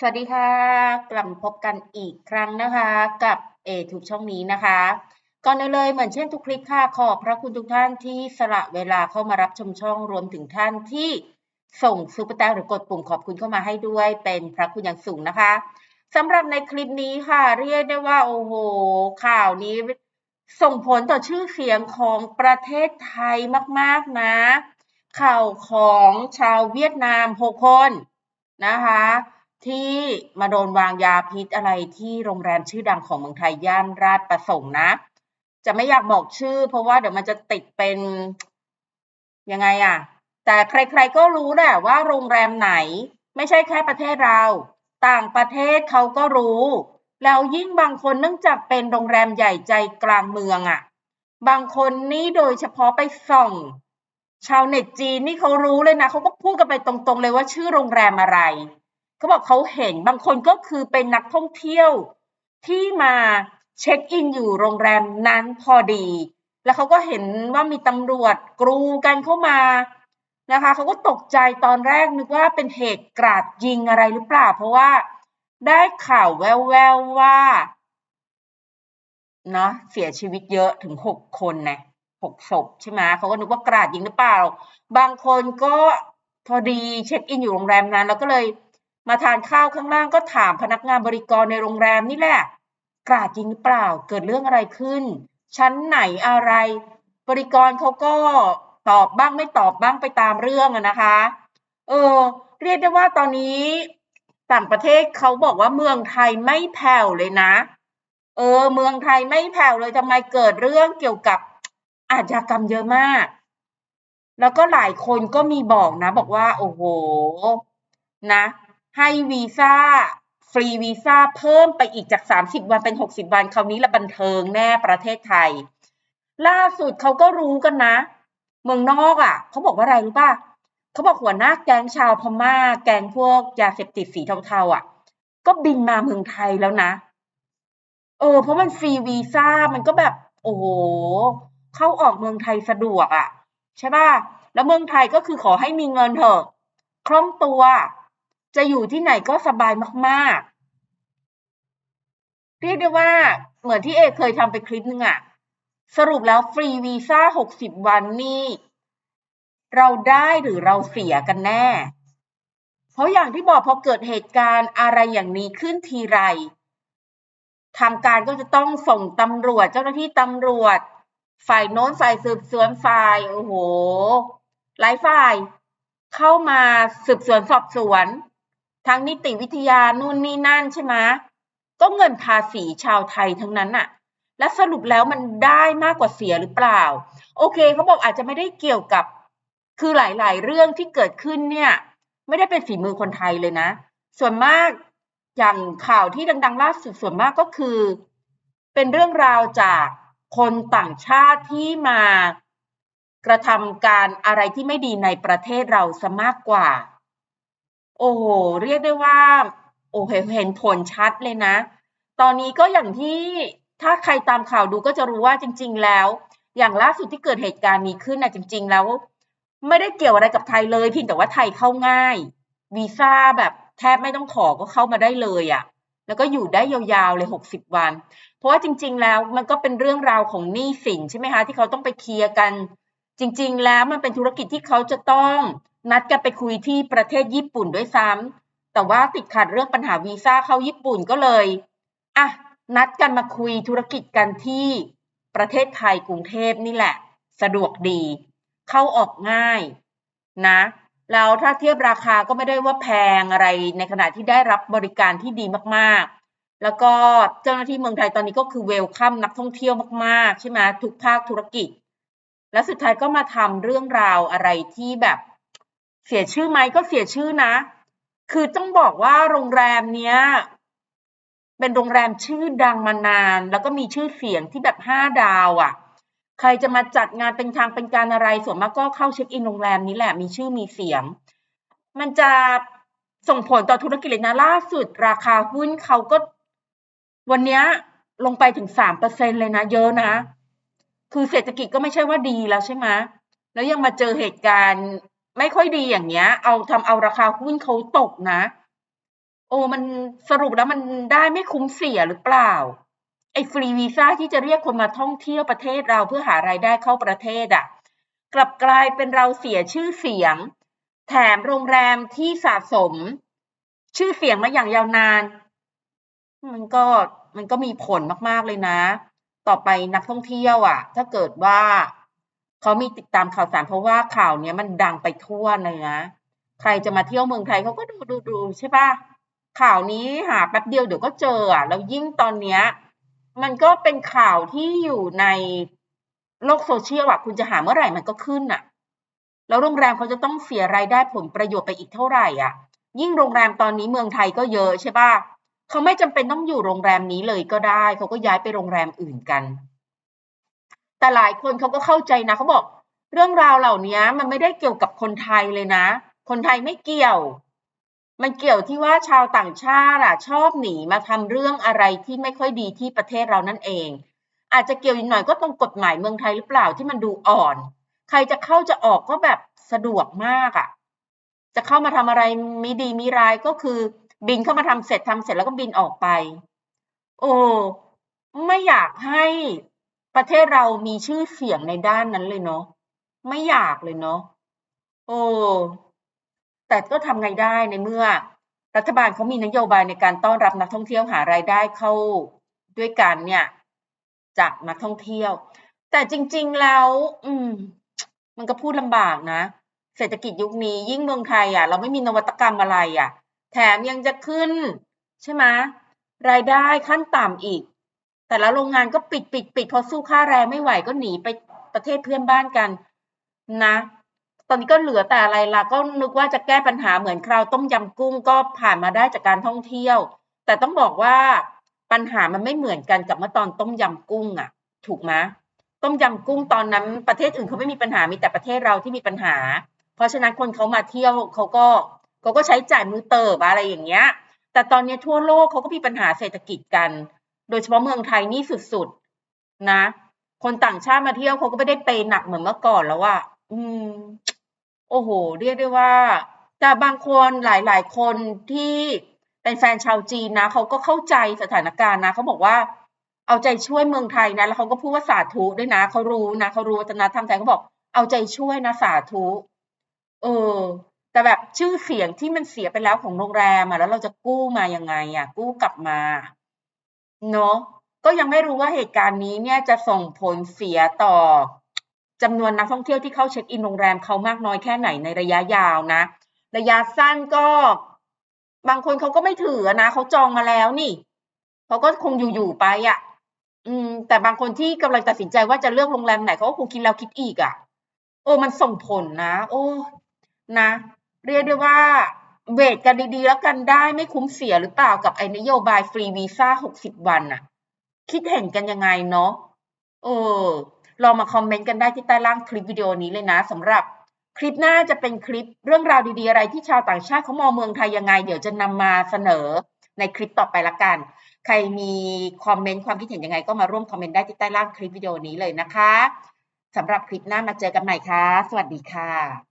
สวัสดีค่ะ กลับพบกันอีกครั้งนะคะ กับเอทุกช่องนี้นะคะ ก่อนอื่นเลยเหมือนเช่นทุกคลิปค่ะขอบพระคุณทุกท่านที่สละเวลาเข้ามารับชมช่องรวมถึงท่านที่ส่งซุปเปอร์แตงหรือกดปุ่มขอบคุณเข้ามาให้ด้วยเป็นพระคุณอย่างสูงนะคะสำหรับในคลิปนี้ค่ะ เรียกได้ว่าโอ้โห ข่าวนี้ ส่งผลต่อชื่อเสียงของประเทศไทยมาก ๆ นะ ข่าวของชาวเวียดนามหกคนนะคะ ที่มาโดนวางยาพิษอะไรที่โรงแรมชื่อดังของเมืองไทยย่านราชประสงค์นะ จะไม่อยากบอกชื่อ เพราะว่าเดี๋ยวมันจะติดเป็นยังไงอะแต่ใคร ๆก็รู้แหละว่าโรงแรมไหน ไม่ใช่แค่ประเทศเรา ต่างประเทศเขาก็รู้ แล้วยิ่งบางคนเนื่องจากเป็นโรงแรมใหญ่ใจกลางเมืองอะบางคนนี่โดยเฉพาะไปส่องชาวเน็ตจีนนี่เขารู้เลยนะเขาก็พูดกันไปตรงๆเลยว่าชื่อโรงแรมอะไร เขาบอกเขาเห็นบางคนก็คือเป็นนักท่องเที่ยวที่มาเช็คอินอยู่โรงแรมนั้นพอดี แล้วเขาก็เห็นว่ามีตำรวจกรูกันเข้ามานะคะเขาก็ตกใจตอนแรกนึกว่าเป็นเหตุกราดยิงอะไรหรือเปล่า เพราะว่าได้ข่าวแว่วๆว่าเนาะเสียชีวิตเยอะถึงหกคนนะหกศพใช่ไหมเขาก็นึกว่ากราดยิงหรือเปล่า บางคนก็พอดีเช็คอินอยู่โรงแรมนั้น แล้วก็เลย มาทานข้าวข้างล่างก็ถามพนักงานบริกรในโรงแรมนี่แหละ กราดยิงหรือเปล่าเกิดเรื่องอะไรขึ้น ชั้นไหนอะไร บริกรเขาก็ตอบบ้างไม่ตอบบ้างไปตามเรื่องอะนะคะ เออ เรียกได้ว่าตอนนี้ต่างประเทศเขาบอกว่าเมืองไทยไม่แผ่วเลยนะ เออ เมืองไทยไม่แผ่วเลยทำไมเกิดเรื่องเกี่ยวกับอาชญากรรมเยอะมาก แล้วก็หลายคนก็มีบอกนะ บอกว่า โอ้โห นะ ให้วีซ่าฟรีวีซ่าเพิ่มไปอีกจาก 30 วันเป็น 60 วัน คราวนี้ละบันเทิงแน่ประเทศไทย ล่าสุดเขาก็รู้กันนะ เมืองนอกอะเขาบอกว่าอะไรรู้ป่ะเขาบอกหัวหน้าแก๊งชาวพม่า แก๊งพวกยาเสพติดสีเทาๆอะ ก็บินมาเมืองไทยแล้วนะ เออ เพราะมันฟรีวีซ่ามันก็แบบ โอ้โหเข้าออกเมืองไทยสะดวกอะ่ะ ใช่ป่ะแล้วเมืองไทยก็คือขอให้มีเงินเถอะคล่องตัว จะอยู่ที่ไหนก็สบายมากๆ เรียกได้ว่าเหมือนที่เอเคยทำไปคลิปนึงอะ่ะสรุปแล้วฟรีวีซ่าหกสิบวันนี่เราได้หรือเราเสียกันแน่ เพราะอย่างที่บอกพอเกิดเหตุการณ์อะไรอย่างนี้ขึ้นทีไร ทางการก็จะต้องส่งตำรวจเจ้าหน้าที่ตำรวจ ฝ่ายโน้นฝ่ายสืบสวนฝ่ายโอ้โหหลายฝ่ายเข้ามาสืบสวนสอบสวน ทั้งนิติวิทยานู่นนี่นั่นใช่ไหมก็เงินภาษีชาวไทยทั้งนั้นอะและสรุปแล้วมันได้มากกว่าเสียหรือเปล่า โอเคเขาบอกอาจจะไม่ได้เกี่ยวกับ คือหลาย ๆ เรื่องที่เกิดขึ้นเนี่ย ไม่ได้เป็นฝีมือคนไทยเลยนะ ส่วนมากอย่างข่าวที่ดัง ๆ ล่าสุดส่วนมากก็คือ เป็นเรื่องราวจากคนต่างชาติที่มากระทำการอะไรที่ไม่ดีในประเทศเราซะมากกว่า โอ้โห เรียกได้ว่า โอ้โหเห็นผลชัดเลยนะ ตอนนี้ก็อย่างที่ถ้าใครตามข่าวดูก็จะรู้ว่าจริง ๆ แล้ว อย่างล่าสุดที่เกิดเหตุการณ์นี้ขึ้นนะจริง ๆ แล้ว ไม่ได้เกี่ยวอะไรกับไทยเลยเพียงแต่ว่าไทยเข้าง่ายวีซ่าแบบแทบไม่ต้องขอก็เข้ามาได้เลยอะ่ะ แล้วก็อยู่ได้ยาวๆเลยหกสิบวัน เพราะว่าจริง ๆ แล้วมันก็เป็นเรื่องราวของหนี้สินใช่ไหมคะที่เขาต้องไปเคลียร์กัน จริง ๆ แล้วมันเป็นธุรกิจที่เขาจะต้อง นัดกันไปคุยที่ประเทศญี่ปุ่นด้วยซ้ำแต่ว่าติดขัดเรื่องปัญหาวีซ่าเข้าญี่ปุ่นก็เลยอะนัดกันมาคุยธุรกิจกันที่ประเทศไทยกรุงเทพนี่แหละ สะดวกดี เข้าออกง่ายนะแล้วถ้าเทียบราคาก็ไม่ได้ว่าแพงอะไรในขณะที่ได้รับบริการที่ดีมากๆ แล้วก็เจ้าหน้าที่เมืองไทยตอนนี้ก็คือเวลคัมนักท่องเที่ยวมากๆ ใช่ไหมทุกภาคธุรกิจ แล้วสุดท้ายก็มาทำเรื่องราวอะไรที่แบบ เสียชื่อไหมก็เสียชื่อนะ คือต้องบอกว่าโรงแรมเนี้ย เป็นโรงแรมชื่อดังมานาน แล้วก็มีชื่อเสียงที่แบบห้าดาวอะ่ะ ใครจะมาจัดงานเป็นทางเป็นการอะไรส่วนมากก็เข้าเช็คอินโรงแรมนี้แหละมีชื่อมีเสียง มันจะส่งผลต่อธุรกิจเลยนะล่าสุด ราคาหุ้นเขาก็ วันนี้ลงไปถึงสามเปอร์เซ็นเลยนะ เยอะนะ คือเศรษฐกิจก็ไม่ใช่ว่าดีแล้วใช่ไหมแล้วยังมาเจอเหตุการณ์ ไม่ค่อยดีอย่างเงี้ย เอาทำเอาราคาหุ้นเขาตกนะ โอ้มันสรุปแล้วมันได้ไม่คุ้มเสียหรือเปล่าไอ้ฟรีวีซ่าที่จะเรียกคนมาท่องเที่ยวประเทศเราเพื่อหารายได้เข้าประเทศอะ่ะ กลับกลายเป็นเราเสียชื่อเสียง แถมโรงแรมที่สะสม ชื่อเสียงมาอย่างยาวนาน มันก็มันก็มีผลมากๆเลยนะ ต่อไปนักท่องเที่ยวอะ่ะ ถ้าเกิดว่า เขามีติดตามข่าวสาร เพราะว่าข่าวเนี้ยมันดังไปทั่วเลยนะใครจะมาเที่ยวเมืองไทยเขาก็ดูดูดูใช่ปะข่าวนี้หาแป๊บเดียวเดี๋ยวก็เจออะแล้วยิ่งตอนเนี้ย มันก็เป็นข่าวที่อยู่ในโลกโซเชียลอะคุณจะหาเมื่อไหร่มันก็ขึ้นอะ แล้วโรงแรมเขาจะต้องเสียรายได้ผลประโยชน์ไปอีกเท่าไหร่อะ ยิ่งโรงแรมตอนนี้เมืองไทยก็เยอะใช่ปะเขาไม่จำเป็นต้องอยู่โรงแรมนี้เลยก็ได้ เขาก็ย้ายไปโรงแรมอื่นกัน แต่หลายคนเขาก็เข้าใจนะเขาบอก เรื่องราวเหล่านี้มันไม่ได้เกี่ยวกับคนไทยเลยนะ คนไทยไม่เกี่ยว มันเกี่ยวที่ว่าชาวต่างชาติอะชอบหนีมาทำเรื่องอะไรที่ไม่ค่อยดีที่ประเทศเรานั่นเอง อาจจะเกี่ยวอีกหน่อยก็ตรงกฎหมายเมืองไทยหรือเปล่าที่มันดูอ่อน ใครจะเข้าจะออกก็แบบสะดวกมากอะจะเข้ามาทำอะไรมีดีมีร้ายก็คือบินเข้ามาทำเสร็จทำเสร็จแล้วก็บินออกไป โอ้ไม่อยากให้ ประเทศเรามีชื่อเสียงในด้านนั้นเลยเนาะไม่อยากเลยเนาะโอ้แต่ก็ทำไงได้ในเมื่อ รัฐบาลเขามีนโยบายในการต้อนรับนักท่องเที่ยวหารายได้เข้าด้วยกันเนี่ย จากนักท่องเที่ยว แต่จริง ๆแล้ว อืม มันก็พูดลำบากนะเศรษฐกิจยุคนี้ยิ่งเมืองไทยอะ เราไม่มีนวัตกรรมอะไรอะ แถมยังจะขึ้น ใช่ไหมรายได้ขั้นต่ำอีก แต่ละโรงงานก็ปิดปิดปิดพอสู้ค่าแรงไม่ไหวก็หนีไปประเทศเพื่อนบ้านกันนะ ตอนนี้ก็เหลือแต่อะไรล่ะ ก็นึกว่าจะแก้ปัญหาเหมือนคราวต้มยำกุ้งก็ผ่านมาได้จากการท่องเที่ยว แต่ต้องบอกว่าปัญหามันไม่เหมือนกันกับเมื่อตอนต้มยำกุ้งอะ ถูกไหมต้มยำกุ้งตอนนั้นประเทศอื่นเขาไม่มีปัญหามีแต่ประเทศเราที่มีปัญหา เพราะฉะนั้นคนเขามาเที่ยวเขาก็เขาก็ใช้จ่ายมือเติบอะไรอย่างเงี้ย แต่ตอนนี้ทั่วโลกเขาก็มีปัญหาเศรษฐกิจกัน โดยเฉพาะเมืองไทยนี่สุดๆนะ คนต่างชาติมาเที่ยวเขาก็ไม่ได้เปหนักเหมือนเมื่อก่อนแล้วว่า อืม โอ้โห เรียกได้ว่าแต่บางคนหลาย ๆ คนที่เป็นแฟนชาวจีนนะเขาก็เข้าใจสถานการณ์นะเขาบอกว่าเอาใจช่วยเมืองไทยนะ แล้วเขาก็พูดว่าสาธุด้วยนะเขารู้นะเขารู้วัฒนธรรมไทยเขาบอกเอาใจช่วยนะสาธุเออ แต่แบบชื่อเสียงที่มันเสียไปแล้วของโรงแรมอะแล้วเราจะกู้มายังไงอะกู้กลับมา เนาะก็ยังไม่รู้ว่าเหตุการณ์นี้เนี่ยจะส่งผลเสียต่อจำนวนนักท่องเที่ยวที่เข้าเช็คอินโรงแรมเขามากน้อยแค่ไหนในระยะยาวนะ ระยะสั้นก็บางคนเขาก็ไม่ถือนะเขาจองมาแล้วนี่เขาก็คงอยู่ๆไปอะ่ะ อืม แต่บางคนที่กำลังตัดสินใจว่าจะเลือกโรงแรมไหนเขาก็คงคิดแล้วคิดอีกอะ่ะ โอ้มันส่งผลนะ โอ้นะ เรียกได้ว่า เวทกันดีๆ แล้วกันได้ไม่คุ้มเสียหรือเปล่ากับไอ้นโยบายฟรีวีซ่าหกสิบวันอะคิดเห็นกันยังไงเนาะเออลองมาคอมเมนต์กันได้ที่ใต้ล่างคลิปวิดีโอนี้เลยนะสำหรับคลิปหน้าจะเป็นคลิปเรื่องราวดีๆ อะไรที่ชาวต่างชาติเขามองเมืองไทยยังไง เดี๋ยวจะนำมาเสนอในคลิปต่อไปละกัน ใครมีคอมเมนต์ความคิดเห็นยังไง ก็มาร่วมคอมเมนต์ได้ที่ใต้ล่างคลิปวิดีโอนี้เลยนะคะสำหรับคลิปหน้ามาเจอกันใหม่ค่ะ สวัสดีค่ะ